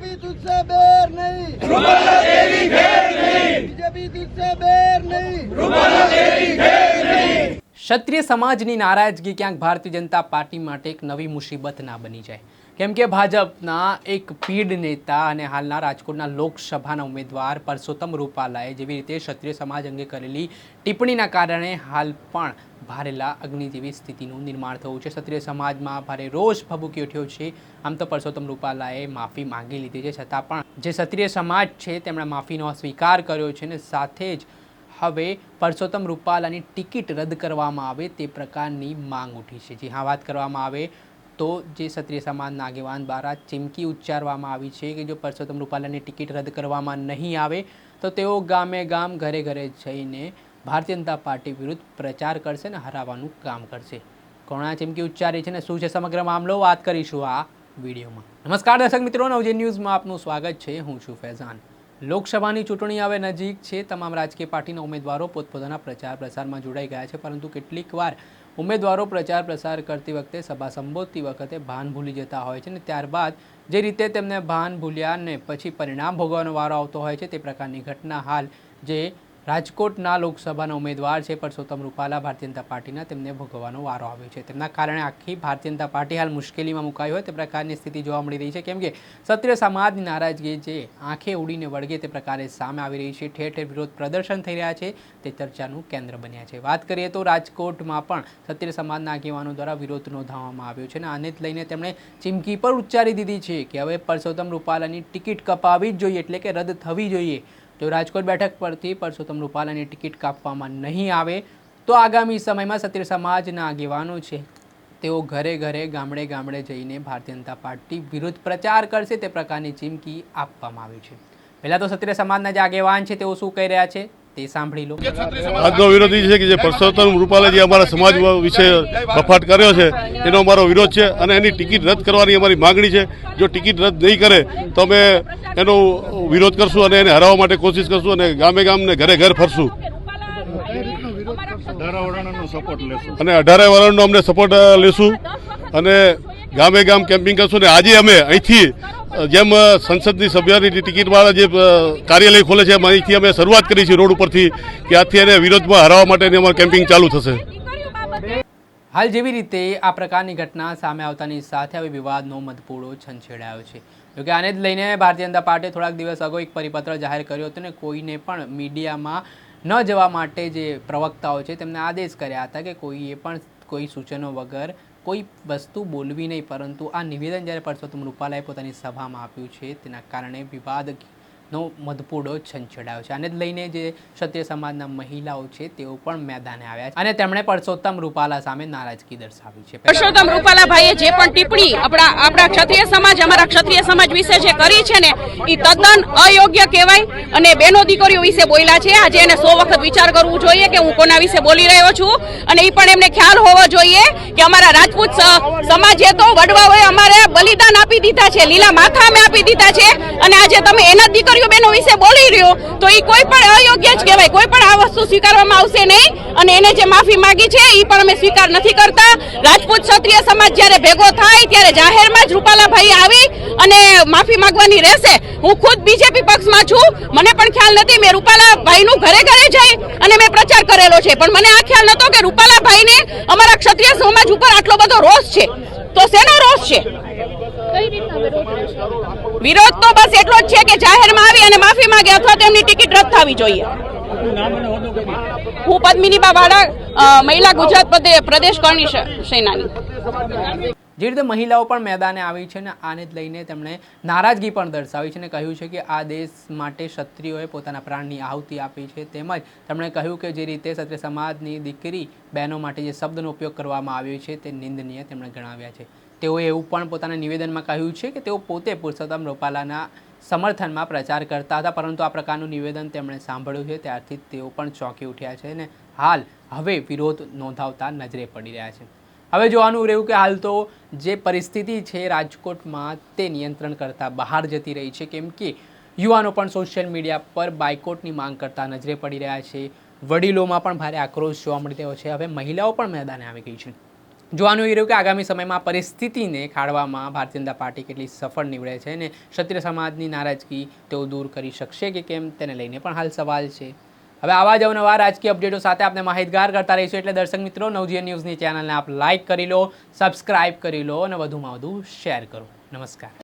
BJP તુજસે બેર નહીં. રૂપાલા તેરી ઘેર નહીં. બીજેપી તુજસે બેર નહીં. રૂપાલા તેરી ઘેર નહીં. ક્ષત્રિય સમાજની નારાજગી ક્યાંક ભારતીય જનતા પાર્ટી માટે એક નવી મુસીબત ના બની જાય. કેમ કે ભાજપના એક પીઢ નેતા અને હાલના રાજકોટના લોકસભાના ઉમેદવાર પરસોત્તમ રૂપાલાએ જેવી રીતે ક્ષત્રિય સમાજ અંગે કરેલી ટિપ્પણીના કારણે હાલ પણ ભારેલા અગ્નિ જેવી સ્થિતિનું નિર્માણ થયું છે. ક્ષત્રિય સમાજમાં ભારે રોષ ભભૂકી ઉઠ્યો છે. આમ તો પરસોત્તમ રૂપાલાએ માફી માંગી લીધી છે. છતાં પણ જે ક્ષત્રિય સમાજ છે તેમણે માફીનો સ્વીકાર કર્યો છે અને સાથે જ હવે પરસોત્તમ રૂપાલાની ટિકિટ રદ કરવામાં આવે તે પ્રકારની માંગ ઉઠી છે. જે હા, વાત કરવામાં આવે તો જે ક્ષત્રિય સમાજના આગેવાન દ્વારા ચીમકી ઉચ્ચારવામાં આવી છે કે જો પરસોત્તમ રૂપાલાની ટિકિટ રદ કરવામાં નહીં આવે, તો તેઓ ગામે ગામ ઘરે ઘરે જઈને ભારતીય જનતા પાર્ટી વિરુદ્ધ પ્રચાર કરશે અને હરાવવાનું કામ કરશે. કોણા ચીમકી ઉચ્ચારી છે ને શું છે સમગ્ર મામલો? વાત કરીશું આ વિડીયોમાં. નમસ્કાર દર્શક મિત્રો નવજે ન્યૂઝમાં આપનું સ્વાગત છે. હું છું ફૈઝાન. લોકસભાની ચૂંટણી હવે નજીક છે. તમામ રાજકીય પાર્ટીના ઉમેદવારો પોતપોતાના પ્રચાર પ્રસારમાં જોડાઈ ગયા છે. પરંતુ કેટલીક વાર ઉમેદવારો પ્રચાર પ્રસાર કરતી વખતે, સભા સંબોધતી વખતે ભાન ભૂલી જતા હોય છે અને ત્યારબાદ જે રીતે તેમને ભાન ભૂલ્યા ને પછી પરિણામ ભોગવવાનો વારો આવતો હોય છે, તે પ્રકારની ઘટના હાલ જે રાજકોટના લોકસભાના ઉમેદવાર છે પરસોત્તમ રૂપાલા, ભારતીય જનતા પાર્ટીના તેમને ભોગવવાનો વારો આવ્યો છે. તેમના કારણે આખી ભારતીય જનતા પાર્ટી હાલ મુશ્કેલીમાં મુકાઈ હોય તે પ્રકારની સ્થિતિ જોવા મળી રહી છે. કેમ કે ક્ષત્રિય સમાજની નારાજગી જે આંખે ઉડીને વળગે તે પ્રકારે સામે આવી રહી છે. ઠેર ઠેર વિરોધ પ્રદર્શન થઈ રહ્યા છે. તે ચર્ચાનું કેન્દ્ર બન્યા છે. વાત કરીએ તો રાજકોટમાં પણ ક્ષત્રિય સમાજના આગેવાનો દ્વારા વિરોધ નોંધાવવામાં આવ્યો છે અને આને જ લઈને તેમણે ચીમકી પર ઉચ્ચારી દીધી છે કે હવે પરસોત્તમ રૂપાલાની ટિકિટ કપાવી જ જોઈએ એટલે કે રદ થવી જોઈએ. જો રાજકોટ બેઠક પરથી પરસોત્તમ રૂપાલાની ટિકિટ કાપવામાં નહીં આવે તો આગામી સમયમાં સત્ય સમાજના આગેવાનો છે. તેઓ ઘરે ઘરે ગામડે ગામડે જઈને ભારતીય જનતા પાર્ટી વિરુદ્ધ પ્રચાર કરશે તે પ્રકારની ચીમકી આપવામાં આવી છે. પહેલાં તો સત્ય સમાજના જે આગેવાન છે તેઓ શું કહી રહ્યા છે? તે સાંભળી લો. આજનો વિરોધ છે કે જે પરસોત્તમ રૂપાલે જે અમારા સમાજ વિશે બફાટ કર્યો છે એનો અમારો વિરોધ છે અને એની ટિકિટ રદ કરવાની અમારી માગણી છે. જો ટિકિટ રદ નહીં કરે, તો અમે એનો વિરોધ કરશું અને એને હરાવવા માટે કોશિશ કરશું અને ગામે ગામ ને ઘરે ઘર ફરશું. અને અઢારે વરણનો અમને સપોર્ટ લેશું. અને ગામે ગામ કેમ્પિંગ કરશું. અને આજે અમે અહીંથી જેમ સંસદની સભ્યની ટિકિટવાળા જે કાર્યાલય ખોલે છે અહીંથી અમે શરૂઆત કરી છે રોડ ઉપરથી કે આજથી એને વિરોધમાં હરાવવા માટેની અમારું કેમ્પિંગ ચાલુ થશે. હાલ જેવી રીતે આ પ્રકારની ઘટના સામે આવતાની સાથે હવે વિવાદનો મધપૂડો છંછેડાયો છે. જોકે આને જ લઈને ભારતીય જનતા પાર્ટીએ થોડાક દિવસ અગાઉ એક પરિપત્ર જાહેર કર્યો હતો ને કોઈને પણ મીડિયામાં ન જવા માટે જે પ્રવક્તાઓ છે તેમને આદેશ કર્યા હતા કે કોઈએ પણ કોઈ સૂચનો વગર કોઈ વસ્તુ બોલવી નહીં, પરંતુ આ નિવેદન જ્યારે પરસોત્તમ રૂપાલાએ પોતાની સભામાં આપ્યું છે, તેના કારણે વિવાદનો મધપૂડો છંછેડાયો છે. આને લઈને જે ક્ષત્રિય સમાજના મહિલાઓ છે, તેઓ પણ મેદાને આવ્યા છે. અને તેમણે પરસોત્તમ રૂપાલા સામે નારાજગી દર્શાવી છે. પરસોત્તમ રૂપાલાભાઈએ જે પણ ટિપ્પણી આપણા આપણા ક્ષત્રિય સમાજ, અમારા ક્ષત્રિય સમાજ વિશે જે કરી છે ને એ તદ્દન અયોગ્ય કહેવાય. અને બેનો દીકરીઓ વિશે બોલ્યા છે. આજે એને સો વખત વિચાર કરવું જોઈએ કે હું કોના વિશે બોલી રહ્યો છું. અને એ પણ એમને ખ્યાલ હોવો જોઈએ કે અમારા રાજપૂત સમાજ સમાજે તો વડવાઓએ અમારે બલિદાન આપી દીધા છે, લીલા માથા અમે આપી દીધા છે. અને આજે તમે એના દીકરીઓ બેનો વિશે બોલી રહ્યો, તો એ કોઈ પણ અયોગ્ય જ કહેવાય. કોઈ પણ આ વસ્તુ સ્વીકારવામાં આવશે નહીં. અને એને જે માફી માંગી છે એ પણ અમે સ્વીકાર નથી કરતા. રાજપૂત ક્ષત્રિય સમાજ જ્યારે ભેગો થાય ત્યારે જાહેરમાં જ રૂપાલાભાઈ આવી અને માફી માંગવાની રહેશે. હું ખુદ બીજેપી પક્ષમાં છું. મને પણ ખ્યાલ નથી મેં રૂપાલાભાઈનું ઘરે ઘરે જઈ અને મેં પ્રચાર કરેલો છે. પણ મને આ ખ્યાલ નહોતો કે રૂપાલાભાઈને અમારા ક્ષત્રિય સમાજ ઉપર આટલો બધો રોષ છે. તો શેનો રોષ છે? વિરોધ તો બસ એટલો જ છે કે જાહેરમાં આવી અને માફી માંગે અથવા તો એમની ટિકિટ રદ થવી જોઈએ. હું પદ્મિનીબા વાળા મહિલા ગુજરાત પ્રદેશ કરણી સેનાની. જે રીતે મહિલાઓ પણ મેદાને આવી છે ને આને જ લઈને તેમણે નારાજગી પણ દર્શાવી છે અને કહ્યું છે કે આ દેશ માટે ક્ષત્રિયોએ પોતાના પ્રાણની આહુતિ આપી છે. તેમજ તેમણે કહ્યું કે જે રીતે ક્ષત્રિય સમાજની દીકરી બહેનો માટે જે શબ્દનો ઉપયોગ કરવામાં આવ્યો છે તે નિંદનીય, તેમણે ગણાવ્યા છે. તેઓએ એવું પણ પોતાના નિવેદનમાં કહ્યું છે કે તેઓ પોતે પુરુષોત્તમ રૂપાલાના સમર્થનમાં પ્રચાર કરતા હતા, પરંતુ આ પ્રકારનું નિવેદન તેમણે સાંભળ્યું છે. ત્યારથી તેઓ પણ ચોંકી ઉઠ્યા છે અને હાલ હવે વિરોધ નોંધાવતા નજરે પડી રહ્યા છે. હવે જોવાનું રહ્યું કે હાલ તો જે પરિસ્થિતિ છે રાજકોટમાં તે નિયંત્રણ કરતાં બહાર જતી રહી છે. કેમ કે યુવાનો પણ સોશિયલ મીડિયા પર બાયકોટની માંગ કરતા નજરે પડી રહ્યા છે. વડીલોમાં પણ ભારે આક્રોશ જોવા મળી રહ્યો છે. હવે મહિલાઓ પણ મેદાને આવી ગઈ છે. જોવાનું એ રહ્યું કે આગામી સમયમાં પરિસ્થિતિને ખાળવામાં ભારતીય જનતા પાર્ટી કેટલી સફળ નીવડે છે અને ક્ષત્રિય સમાજની નારાજગી તેઓ દૂર કરી શકશે કે કેમ તેને લઈને પણ હાલ સવાલ છે. હવે આવા જ અવનવા રાજકીય અપડેટો સાથે આપણે માહિતગાર કરતા રહીશું એટલે દર્શક મિત્રો, નવજીવન ન્યૂઝની ચેનલને આપ લાઇક કરી લો સબસ્ક્રાઇબ કરી લો અને વધુમાં વધુ શેર કરો. નમસ્કાર.